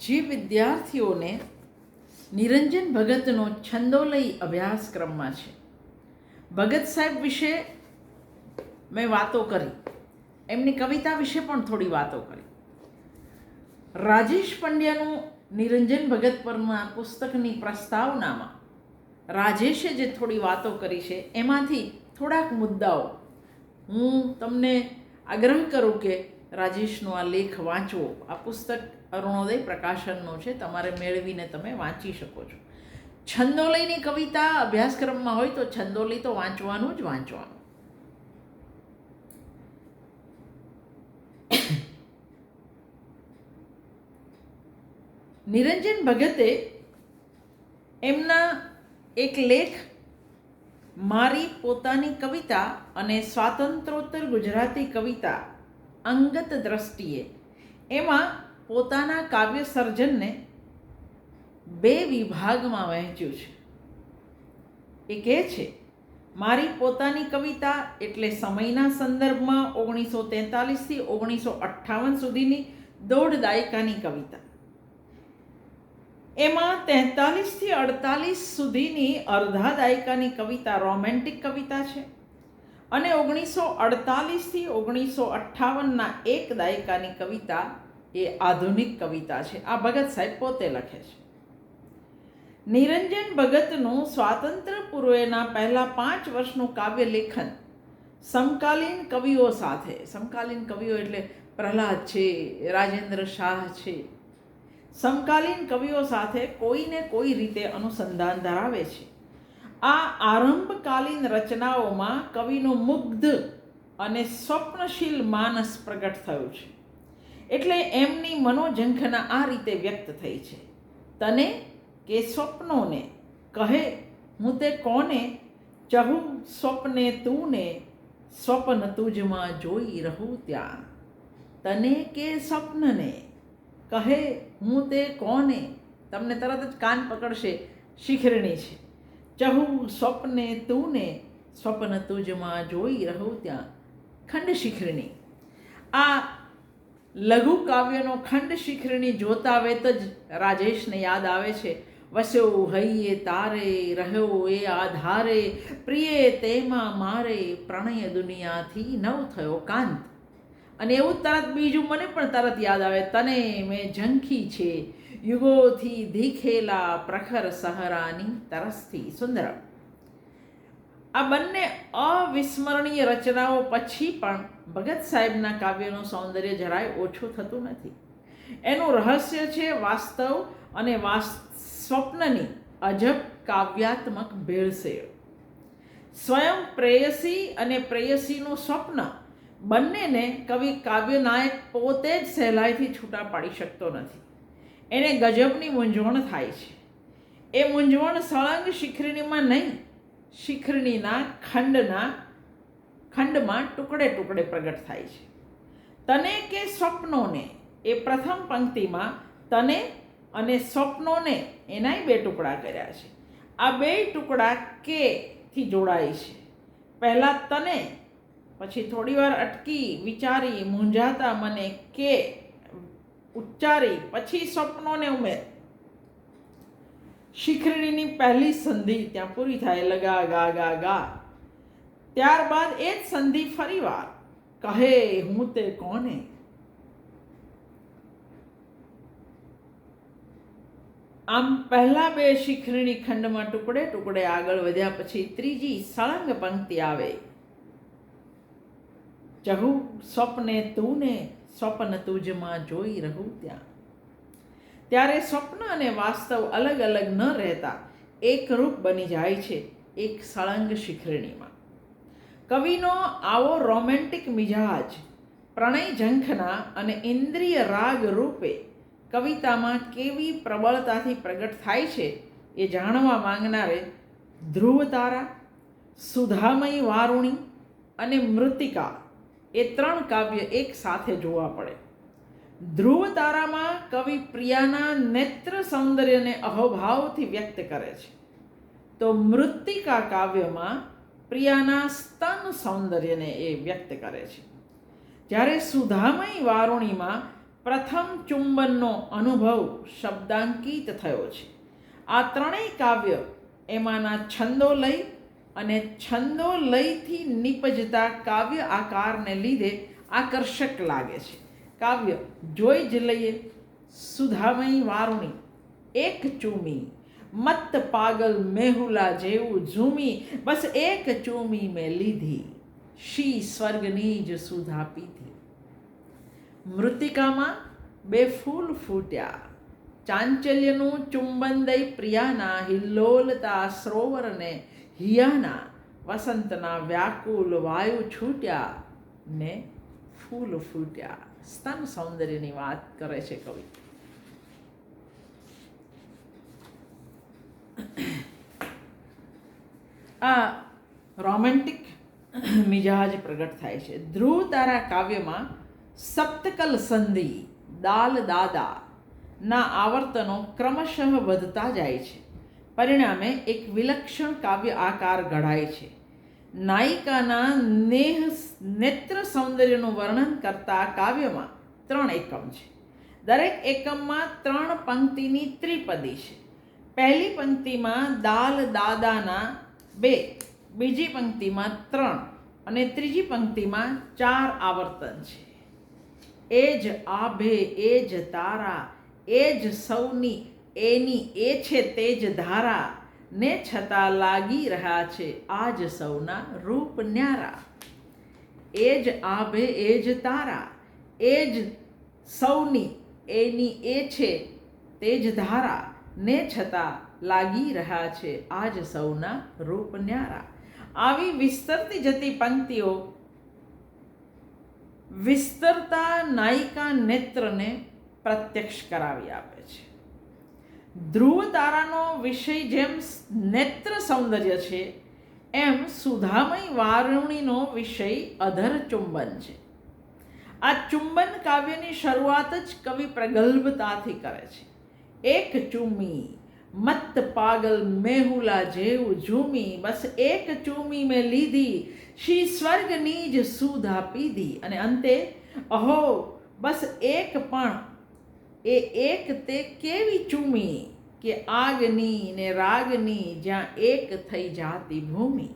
જે વિદ્યાર્થીઓને નિરંજન ભગતનો છંદોલય અભ્યાસક્રમમાં છે. ભગત સાહેબ વિશે મેં વાતો કરી. એમની કવિતા વિશે પણ થોડી વાતો કરી. રાજેશ પંડ્યાનું નિરંજન ભગત પરના પુસ્તકની પ્રસ્તાવનામાં રાજેશે જે થોડી વાતો કરી છે, એમાંથી થોડાક મુદ્દાઓ હું તમને આગ્રહ કરું કે રાજેશનો આ લેખ વાંચવો, આ પુસ્તક અરુણોદય પ્રકાશનનો છે, તમારે મેળવીને તમે વાંચી શકો છો. છંદોલયની કવિતા અભ્યાસક્રમમાં હોય તો છંદોલય તો વાંચવાનું જ વાંચવાનું. નિરંજન ભગતે એમના એક લેખ, મારી પોતાની કવિતા અને સ્વાતંત્રોત્તર ગુજરાતી કવિતા અંગત દ્રષ્ટિએ. એમાં પોતાના કાવ્ય સર્જનને બે વિભાગમાં વહેંચ્યું છે. એ કહે છે, મારી પોતાની કવિતા એટલે સમયના સંદર્ભમાં ઓગણીસો તેતાલીસથી ઓગણીસો અઠ્ઠાવન સુધીની દોઢ દાયકાની કવિતા. એમાં તેતાલીસથી અડતાલીસ સુધીની અડધા દાયકાની કવિતા રોમેન્ટિક કવિતા છે. અને ઓગણીસો અડતાલીસથી ઓગણીસો અઠ્ઠાવનના એક દાયકાની કવિતા એ આધુનિક કવિતા છે. આ ભગત સાહેબ પોતે લખે છે. નિરંજન ભગતનું સ્વાતંત્ર્ય પૂર્વેના પહેલાં પાંચ વર્ષનું કાવ્ય લેખન સમકાલીન કવિઓ સાથે. સમકાલીન કવિઓ એટલે પ્રહલાદ છે, રાજેન્દ્ર શાહ છે. સમકાલીન કવિઓ સાથે કોઈને કોઈ રીતે અનુસંધાન ધરાવે છે. આ આરંભકાલીન રચનાઓમાં કવિનું મુગ્ધ અને સ્વપ્નશીલ માનસ પ્રગટ થયું છે. એટલે એમની મનોજંખના આ રીતે વ્યક્ત થઈ છે. તને કે સ્વપ્નોને? કહે, હું તે કોને? ચહું સ્વપ્ને તુંને? સ્વપ્ન તુજમાં જોઈ રહું ત્યાં. તને કે સ્વપ્નને? કહે, હું તે કોને? તમને તરત જ કાન પકડશે શિખરણી છે. ચહું સ્વપ્ને તુંને, સ્વપ્ન તુજમાં જોઈ રહું ત્યાં, ખંડ શિખરણી. આ લઘુ કાવ્યનો ખંડ શિખરણી જોતા વેત જ રાજેશને યાદ આવે છે. વસ્યો હૈયે તારે, રહ્યો એ આધારે, પ્રિય તેમાં મારે, પ્રણય દુનિયાથી નવ થયો કાંત. અને એવું તરત બીજું મને પણ તરત યાદ આવે, તને મેં ઝંખી છે યુગોથી ધીખેલા પ્રખર સહરાની તરસથી સુંદર આ બંને અવિસ્મરણીય રચનાઓ પછી પણ ભગત સાહેબના કાવ્યનું સૌંદર્ય જરાય ઓછું થતું નથી. એનું રહસ્ય છે વાસ્તવ અને સ્વપ્નની અજબ કાવ્યાત્મક ભેળસેળ. સ્વયં પ્રેયસી અને પ્રેયસીનું સ્વપ્ન બંનેને કવિ કાવ્યનાયક પોતે જ સહેલાઈથી છૂટા પાડી શકતો નથી. એને ગજબની મૂંઝવણ થાય છે. એ મૂંઝવણ સળંગ શિખરણીમાં નહીં, શિખરણીના ખંડના, ખંડમાં ટુકડે ટુકડે પ્રગટ થાય છે. તને કે સ્વપ્નોને? એ પ્રથમ પંક્તિમાં તને અને સ્વપ્નોને એનાય બે ટુકડા કર્યા છે. આ બે ટુકડા કે થી જોડાય છે? પહેલાં તને, પછી થોડી વાર અટકી, વિચારી, મૂંઝાતા મને કે ઉચ્ચારી, પછી સ્વપ્નોને ઉમેર. શિખરણીની પહેલી સંધિ ત્યાં પૂરી થાય, લગા, ગા ગા ગા. ત્યારબાદ એ જ સંધિ ફરીવાર કહે, હું તે કોને? આમ પહેલા બે શિખરણી ખંડમાં ટુકડે ટુકડે આગળ વધ્યા પછી ત્રીજી સળંગ પંક્તિ આવે. ચહુ, સ્વપ્ને તુને? સ્વપ્ન તુજમાં જોઈ રહું ત્યાં. ત્યારે સ્વપ્ન અને વાસ્તવ અલગ અલગ ન રહેતા એકરૂપ બની જાય છે એક સળંગ શિખરણીમાં. કવિનો આવો રોમેન્ટિક મિજાજ, પ્રણય ઝંખના અને ઇન્દ્રિય રાગ રૂપે કવિતામાં કેવી પ્રબળતાથી પ્રગટ થાય છે એ જાણવા માંગનારે ધ્રુવ તારા સુધામય વારુણી અને મૃતિકા એ ત્રણ કાવ્ય એક સાથે જોવા પડે. ધ્રુવ તારામાં કવિ પ્રિયાના નેત્ર સૌંદર્યને અહોભાવથી વ્યક્ત કરે છે. તો મૃત્તિકા કાવ્યમાં પ્રિયાના સ્તન સૌંદર્યને એ વ્યક્ત કરે છે. જ્યારે સુધામય વારુણીમાં પ્રથમ ચુંબનનો અનુભવ શબ્દાંકિત થયો છે. આ ત્રણેય કાવ્ય એમાંના છંદો લઈ અને છંદો લયથી નિપજતા કાવ્ય આકારને લીધે આકર્ષક લાગે છે. કાવ્ય જોઈ જ લઈએ. સુધામય વારુણી, એક ચૂમી મત પાગલ મેહુલા જેવું ઝૂમી, બસ એક ચૂમી મેં લીધી. શી સ્વર્ગની જ સુધા પીધી. મૃતિકામાં બે ફૂલ ફૂટ્યા. ચાંચલ્યનું ચુંબન દઈ પ્રિયાના હિલ્લોલતા સરોવરને હિયાના વસંતના વ્યાકુલ વાયુ છૂટ્યા ને ફૂલ ફૂટ્યા. સ્તન સૌંદર્યની વાત કરે છે કવિ. આ રોમેન્ટિક મિજાજ પ્રગટ થાય છે. ધ્રુવ તારા કાવ્યમાં સપ્તકલ સંધિ, દાલ દાદા ના આવર્તનો ક્રમશઃ વધતા જાય છે. પરિણામે એક વિલક્ષણ કાવ્ય આકાર ઘડાય છે. નાયિકાના નેહ નેત્ર સૌંદર્યનું વર્ણન કરતા કાવ્યમાં ત્રણ એકમ છે. દરેક એકમમાં ત્રણ પંક્તિની ત્રિપદી છે. પહેલી પંક્તિમાં દાલ દાદાના બે, બીજી પંક્તિમાં ત્રણ અને ત્રીજી પંક્તિમાં ચાર આવર્તન છે. એ જ આભે, એ જ તારા, એ જ સૌની એની એ છે તેજ ધારા. ને છતાં લાગી રહ્યા છે આજ સૌના રૂપ ન્યારા. એ જ આભે, એ જ તારા. એ જ સૌની, એની એ છે તેજ ધારા. ને છતાં લાગી રહ્યા છે આજ સૌના રૂપ ન્યારા. આવી વિસ્તરતી જતી પંક્તિઓ વિસ્તરતા નાયિકા નેત્રને પ્રત્યક્ષ કરાવી આપે છે. ધ્રુવ તારાનો વિષય જેમ નેત્ર સૌંદર્ય છે, એમ સુધામય વારુણીનો વિષય અધર ચુંબન છે. આ ચુંબન કાવ્યની શરૂઆત જ કવિ પ્રગલ્ભતાથી કરે છે. એક ચૂમી મત પાગલ મેહુલા જેવું ઝૂમી, બસ એક ચૂમી મેં લીધી શ્રી સ્વર્ગની જ સુધા પીધી અને અંતે, અહો, બસ એક પણ એ એક તે કેવી ચૂમી કે આગની ને રાગની જ્યાં એક થઈ જાતી ભૂમિ?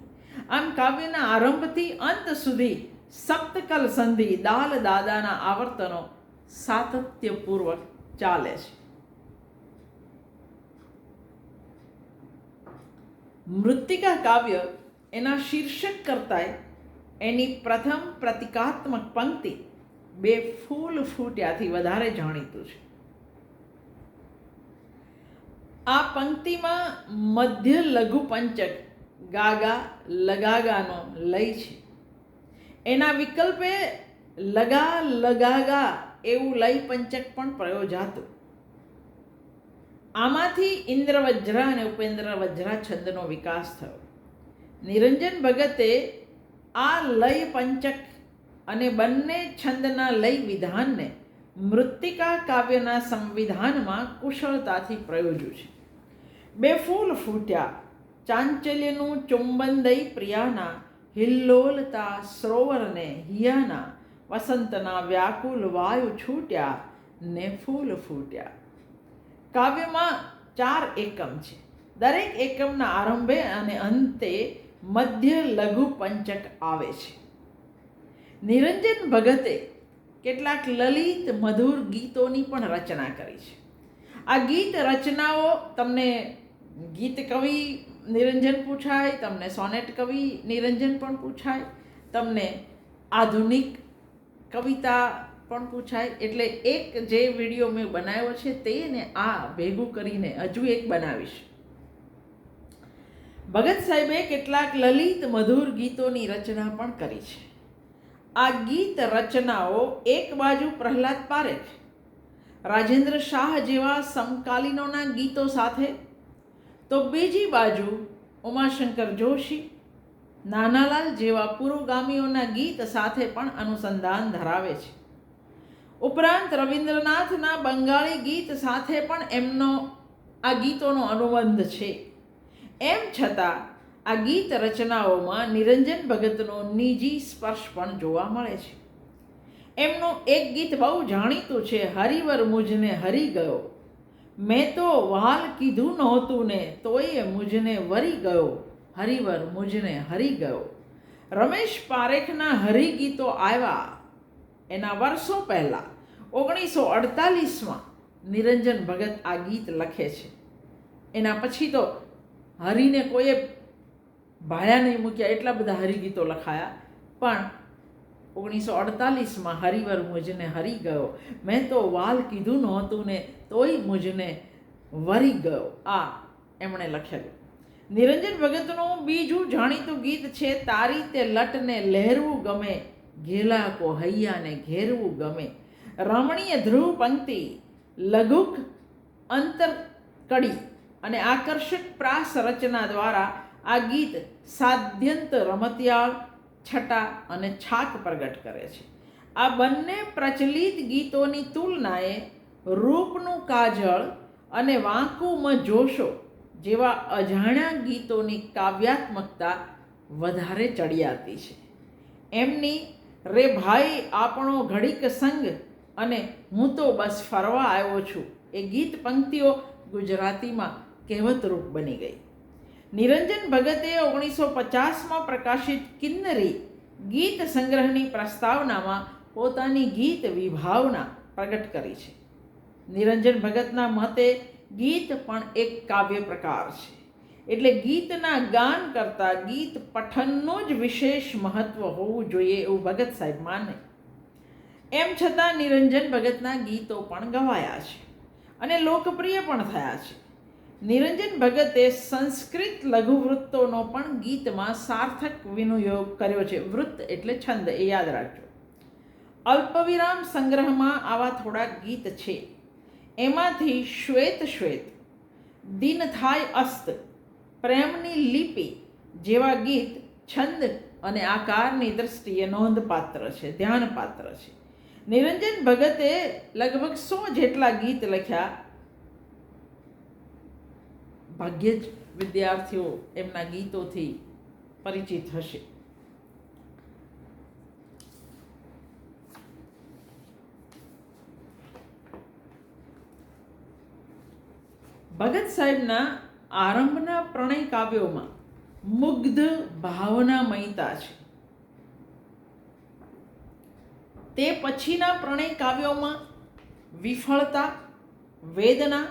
આમ કાવ્યના આરંભથી અંત સુધી સપ્તકલ સંધિ દાલ દાદાના આવર્તનો સાતત્યપૂર્વક ચાલે છે. મૃત્તિકા કાવ્ય એના શીર્ષક કરતાંય એની પ્રથમ પ્રતિકાત્મક પંક્તિ બે ફૂલ ફૂટ્યાથી વધારે જાણીતું છે. આ પંક્તિમાં મધ્ય લઘુ પંચક, ગાગા, લગાગાનો લય છે. એના વિકલ્પે લગા, લગાગા એવું લય પંચક પણ પ્રયોજાતું. આમાંથી ઇન્દ્ર વજ્રા અને ઉપેન્દ્ર વજ્રા છંદનો વિકાસ થયો. નિરંજન ભગતે આ લય પંચક અને બંને છંદના લય વિધાનને મૃત્તિકા કાવ્યના સંવિધાનમાં કુશળતાથી પ્રયોજ્યું છે. બે ફૂલ ફૂટ્યા. ચાંચલ્યનું ચુંબન દઈ પ્રિયાના હિલ્લોલતા, સરોવરને હિયાના, વસંતના વ્યાકુલ વાયુ છૂટ્યા ને ફૂલ ફૂટ્યા. કાવ્યમાં ચાર એકમ છે. દરેક એકમના આરંભે અને અંતે મધ્ય લઘુ પંચક આવે છે. નિરંજન ભગતે કેટલાક લલિત મધુર ગીતોની પણ રચના કરી છે. આ ગીત રચનાઓ તમને ગીત કવિ નિરંજન પૂછાય, તમને સોનેટ કવિ નિરંજન પણ પૂછાય, તમને આધુનિક કવિતા પણ પૂછાય. એટલે એક જે વીડિયો મેં બનાવ્યો છે તેને આ ભેગું કરીને હજુ એક બનાવીશ. ભગત સાહેબે કેટલાક લલિત મધુર ગીતોની રચના પણ કરી છે. આ ગીત રચનાઓ એક બાજુ પ્રહલાદ પારેખ, રાજેન્દ્ર શાહ જેવા સમકાલીનોના ગીતો સાથે તો બીજી બાજુ ઉમાશંકર જોશી નાનાલાલ જેવા પુરોગામીઓના ગીત સાથે પણ અનુસંધાન ધરાવે છે. ઉપરાંત રવિન્દ્રનાથના બંગાળી ગીત સાથે પણ એમનો આ ગીતોનો અનુબંધ છે. એમ છતાં આ ગીત રચનાઓમાં નિરંજન ભગતનો નિજી સ્પર્શ પણ જોવા મળે છે. એમનું એક ગીત બહુ જાણીતું છે, હરિવર મુજને હરી ગયો. મેં તો વાલ કીધું નહોતું ને તોય મુજને વરી ગયો. હરિવર મુજને હરી ગયો. રમેશ પારેખના હરિગીતો આવ્યા. એના વર્ષો પહેલાં, ઓગણીસો અડતાલીસમાં નિરંજન ભગત આ ગીત લખે છે. એના પછી તો હરિને કોઈએ ભાળ્યા નહીં મૂક્યા, એટલા બધા હરિગીતો લખાયા. પણ ઓગણીસો અડતાલીસમાં હરિવર મુજને હરી ગયો. મેં તો વાલ કીધું નહોતું ને તોય મુજને વરી ગયો. આ એમણે લખેલું. નિરંજન ભગતનું બીજું જાણીતું ગીત છે, તારી તે લટને લહેરવું ગમે, ઘેલા કો હૈયાને ઘેરવું ગમે. રમણીય ધ્રુવ પંક્તિ, લઘુક અંતર કડી અને આકર્ષક પ્રાસ રચના દ્વારા આ ગીત સાધ્યંત રમતિયાળ છટા અને છાક પ્રગટ કરે છે. આ બંને પ્રચલિત ગીતોની તુલનાએ રૂપનું કાજળ અને વાંકુમાં જોશો જેવા અજાણ્યા ગીતોની કાવ્યાત્મકતા વધારે ચડિયાતી છે. એમની રે ભાઈ આપણો ઘડીક સંગ અને હું તો બસ ફરવા આવ્યો છું એ ગીત પંક્તિઓ ગુજરાતીમાં કહેવતરૂપ બની ગઈ. નિરંજન ભગતે ઓગણીસો પચાસમાં પ્રકાશિત કિન્નરી ગીત સંગ્રહની પ્રસ્તાવનામાં પોતાની ગીત વિભાવના પ્રગટ કરી છે. નિરંજન ભગતના મતે ગીત પણ એક કાવ્ય પ્રકાર છે. એટલે ગીતના ગાન કરતાં ગીત પઠનનું જ વિશેષ મહત્વ હોવું જોઈએ એવું ભગત સાહેબ માને. એમ છતાં નિરંજન ભગતના ગીતો પણ ગવાયા છે અને લોકપ્રિય પણ થયા છે. નિરંજન ભગતે સંસ્કૃત લઘુવૃત્તોનો પણ ગીતમાં સાર્થક વિનિયોગ કર્યો છે. વૃત્ત એટલે છંદ, એ યાદ રાખજો. અલ્પવિરામ સંગ્રહમાં આવા થોડા ગીત છે. એમાંથી શ્વેત શ્વેત, દિન થાય અસ્ત, પ્રેમની લિપિ જેવા ગીત છંદ અને આકારની દ્રષ્ટિએ નોંધપાત્ર છે, ધ્યાનપાત્ર છે. નિરંજન ભગતે લગભગ સો જેટલા ગીત લખ્યા ભાગ્યે જ વિદ્યાર્થીઓ એમના ગીતોથી પરિચિત હશે. ભગત સાહેબના આરંભના પ્રણય કાવ્યોમાં મુગ્ધ ભાવનામયતા છે. તે પછીના પ્રણય કાવ્યોમાં વિફળતા, વેદના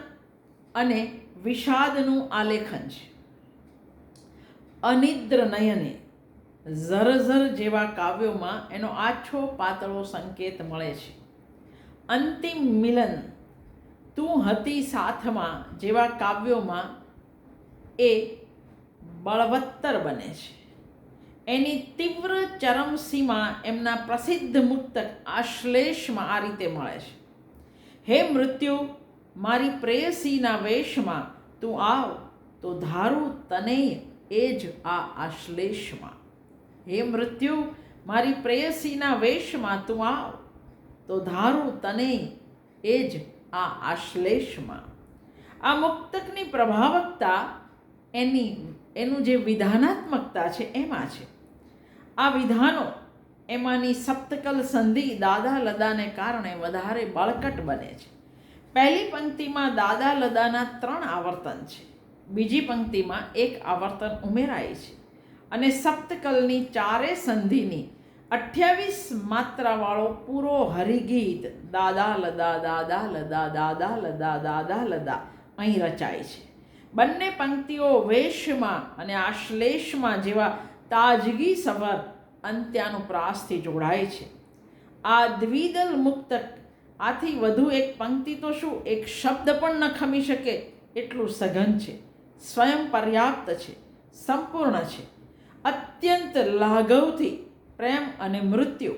અને વિષાદનું આલેખન છે. અનિદ્ર નયને ઝરઝર જેવા કાવ્યોમાં એનો આછો પાતળો સંકેત મળે છે. અંતિમ મિલન તું હતી સાથમાં જેવા કાવ્યોમાં એ બળવત્તર બને છે. એની તીવ્ર ચરમસીમા એમના પ્રસિદ્ધ મુક્તક આશ્લેષમાં આ રીતે મળે છે. હે મૃત્યુ, મારી પ્રેયસીના વેશમાં તું આવ, તો ધારું તને એ જ આ આશ્લેષમાં. હે મૃત્યુ, મારી પ્રેયસીના વેશમાં તું આવ, તો ધારું તને એ જ આ આશ્લેષમાં. આ મુક્તકની પ્રભાવકતા એની, એનું જે વિધાનાત્મકતા છે, એમાં છે. આ વિધાનો એમાંની સપ્તકલ સંધિ દાદા લદાને કારણે વધારે બળકટ બને છે. પહેલી પંક્તિમાં દાદા લદાના ત્રણ આવર્તન છે. બીજી પંક્તિમાં એક આવર્તન ઉમેરાય છે. અને સપ્તકલની ચારે સંધિની અઠ્યાવીસ માત્રાવાળો પૂરો હરિગીત દાદા લદા દાદા લદા દાદા લદા દાદા લદા અહીં રચાય છે. બંને પંક્તિઓ વેશમાં અને આશ્લેષમાં જેવા તાજગી સભર અંત્યાનુપ્રાસથી જોડાય છે. આ દ્વિદલ મુક્તક આથી વધુ એક પંક્તિ તો શું? એક શબ્દ પણ ન ખમી શકે. એટલું સઘન છે. સ્વયં પર્યાપ્ત છે. સંપૂર્ણ છે. અત્યંત લાઘવથી પ્રેમ અને મૃત્યુ,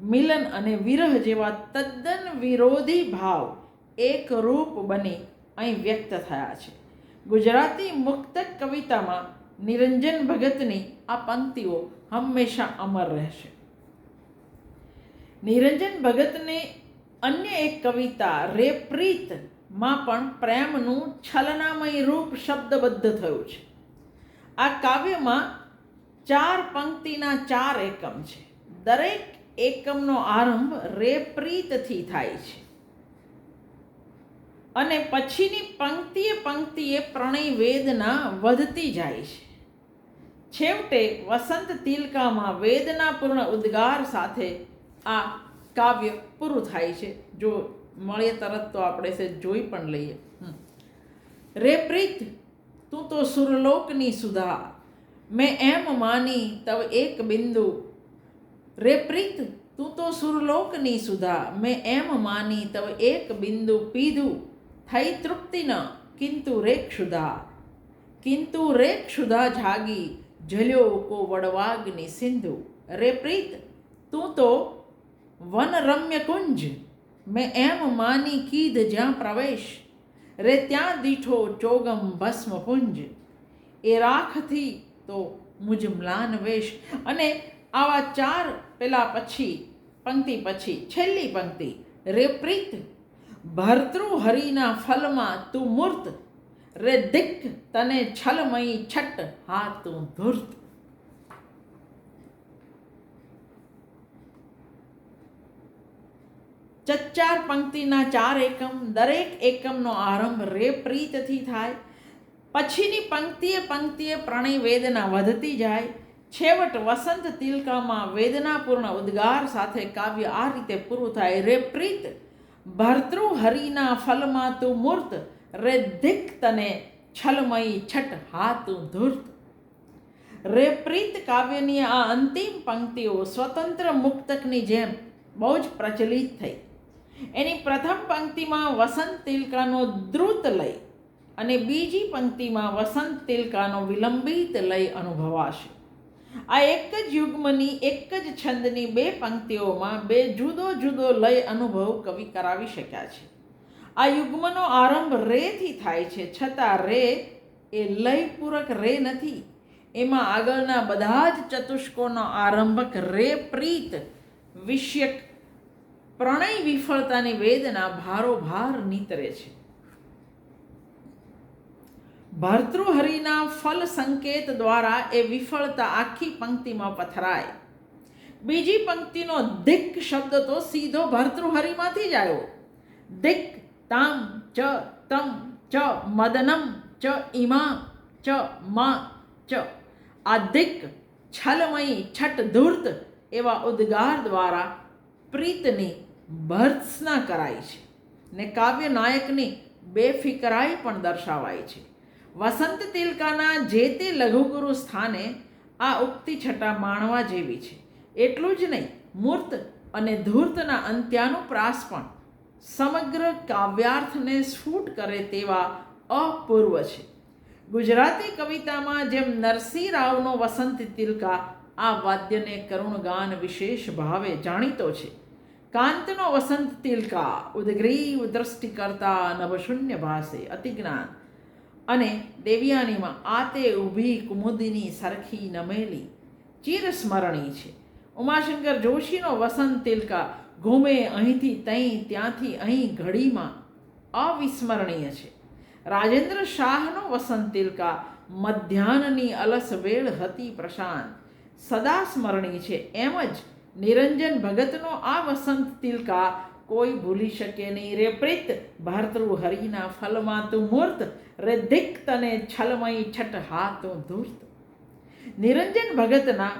મિલન અને વિરહ જેવા તદ્દન વિરોધી ભાવ એકરૂપ બની અહીં વ્યક્ત થયા છે. ગુજરાતી મુક્તક કવિતામાં નિરંજન ભગતની આ પંક્તિઓ હંમેશા અમર રહેશે. નિરંજન ભગતને અન્ય એક કવિતા રેપ્રીતમાં પણ પ્રેમનું છલનામય રૂપ શબ્દબદ્ધ થયું છે. આ કાવ્યમાં ચાર પંક્તિના ચાર એકમ છે. દરેક એકમનો આરંભ રેપ્રીતથી થાય છે. અને પછીની પંક્તિએ પંક્તિએ પ્રણય વેદના વધતી જાય છે. છેવટે વસંત તિલકામાં વેદનાપૂર્ણ ઉદ્ગાર સાથે આ કાવ્ય પૂરું થાય છે. જો મળીએ તરત તો આપણે છે જોઈ પણ લઈએ. રે પ્રીત, તું તો સુરલોકની સુધા મેં એમ માની તવ એક બિંદુ. રે પ્રીત, તું તો સુરલોકની સુધા મેં એમ માની તવ એક બિંદુ પીધું. થઈ તૃપ્તિ ન, કિંતુ રે ક્ષુધા કિંતુ રે ક્ષુધા જાગી, જલ્યો કો વડવાગની સિંધુ. રે પ્રીત, તું તો વન રમ્ય કુંજ મેં એમ માની કીધ જ્યાં પ્રવેશ, રે ત્યાં દીઠો ચોગમ ભસ્મ પુંજ એ રાખથી તો મુજ મ્લાન વેશ. અને આવા ચાર પેલા પછી, પંક્તિ પછી, છેલ્લી પંક્તિ, રે પ્રીત ભર્તૃહરિના ફલમાં તું મૂર્ત, રે દિક તને છલમયી છટ હા તું ધૂર્ત. ચચ્ચાર પંક્તિના ચાર એકમ, દરેક એકમનો આરંભ રે પ્રીતથી થાય. પછીની પંક્તિએ પંક્તિએ પ્રણય વેદના વધતી જાય. છેવટ વસંત તિલકામાં વેદનાપૂર્ણ ઉદ્ગાર સાથે કાવ્ય આ રીતે પૂરું થાય. રે પ્રીત ભર્તૃ ફલમાં તું મૂર્ત, રે ધિક તને છલમયી છટ હા તું ધૂર્ત. રે પ્રીત કાવ્યની આ અંતિમ પંક્તિઓ સ્વતંત્ર મુક્તકની જેમ બહુ જ પ્રચલિત થઈ. એની પ્રથમ પંક્તિમાં વસંત તિલકાનો દ્રુત લય અને બીજી પંક્તિમાં વસંત તિલકાનો વિલંબિત લય અનુભવાશે. આ એક જ યુગ્મની એક જ છંદની બે પંક્તિઓમાં બે જુદો જુદો લય અનુભવ કવિ કરાવી શક્યા છે. આ યુગ્મનો આરંભ રેથી થાય છે, છતાં રે એ લયપૂરક રે નથી. એમાં આગળના બધા જ ચતુષ્કોનો આરંભક રે પ્રીત વિષયક પ્રણય વિફળતાની વેદના ભારોભાર નીતરે છે. ભર્તૃહરિના ફલ સંકેત દ્વારા એ વિફળતા આખી પંક્તિમાં પથરાય. બીજી પંક્તિનો દિક શબ્દ તો સીધો ભર્તૃહરિમાંથી જ આવ્યો. દિક તામ ચ તમ ચ મદનમ ચ ઇમા ચ મા ચ. આ દિક છલમયી છટ ધૂર્ત એવા ઉદ્ગાર દ્વારા પ્રીતની ભર્ત્સના કરાય છે ને કાવ્ય નાયકની બેફિકરાઈ પણ દર્શાવાય છે. વસંત તિલકાના જે તે લઘુગુરુ સ્થાને આ ઉક્તિ છટા માણવા જેવી છે. એટલું જ નહીં, મૂર્ત અને ધૂર્તના અંત્યાનુપ્રાસ પણ સમગ્ર કાવ્યાર્થને સ્ફૂટ કરે તેવા અપૂર્વ છે. ગુજરાતી કવિતામાં જેમ નરસિંહ રાવનો વસંત તિલકા આ વાદ્યને કરુણગાન વિશેષ ભાવે જાણીતો છે. કાંતનો વસંત તિલકા ઉદગ્રીવ દ્રષ્ટિ કરતા ભાષે ભાસે અતિજ્ઞાન અને દેવ્યાનીમાં આતે ઊભી કુમુદિની સરખી નમેલી ચિરસ્મરણી છે ઉમાશંકર જોશીનો વસંત તિલકા ઘૂમે અહીંથી તહીં ત્યાંથી અહીં ઘડીમાં અવિસ્મરણીય છે રાજેન્દ્ર શાહનો વસંત તિલકા મધ્યાહનની અલસ વેળ હતી પ્રશાંત સદા સ્મરણીય છે એમ જ નિરંજન ભગતનો આ વસંત તિલકા કોઈ ભૂલી શકે નહીં. રે પ્રીત ભરતૃ હરિના ફલમાં તું મૂર્ત, રે તને છલમયી છટ હા તું ધૂર્ત. નિરંજન ભગતના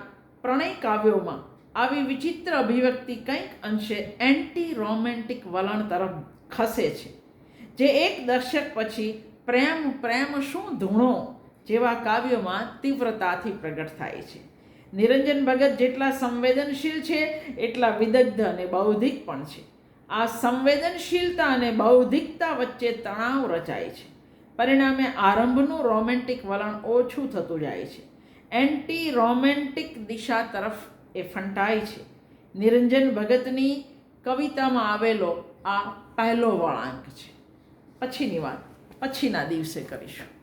પ્રણય કાવ્યોમાં આવી વિચિત્ર અભિવ્યક્તિ કંઈક અંશે એન્ટી રોમેન્ટિક વલણ તરફ ખસે છે, જે એક દર્શક પછી પ્રેમ પ્રેમ શું ધૂણો જેવા કાવ્યોમાં તીવ્રતાથી પ્રગટ થાય છે. નિરંજન ભગત જેટલા સંવેદનશીલ છે, એટલા વિદગ્ધ અને બૌદ્ધિક પણ છે. આ સંવેદનશીલતા અને બૌદ્ધિકતા વચ્ચે તણાવ રચાય છે. પરિણામે આરંભનું રોમેન્ટિક વલણ ઓછું થતું જાય છે. એન્ટી રોમેન્ટિક દિશા તરફ એ ફંટાય છે. નિરંજન ભગતની કવિતામાં આવેલો આ પહેલો વળાંક છે. પછીની વાત, પછીના દિવસે કરીશું.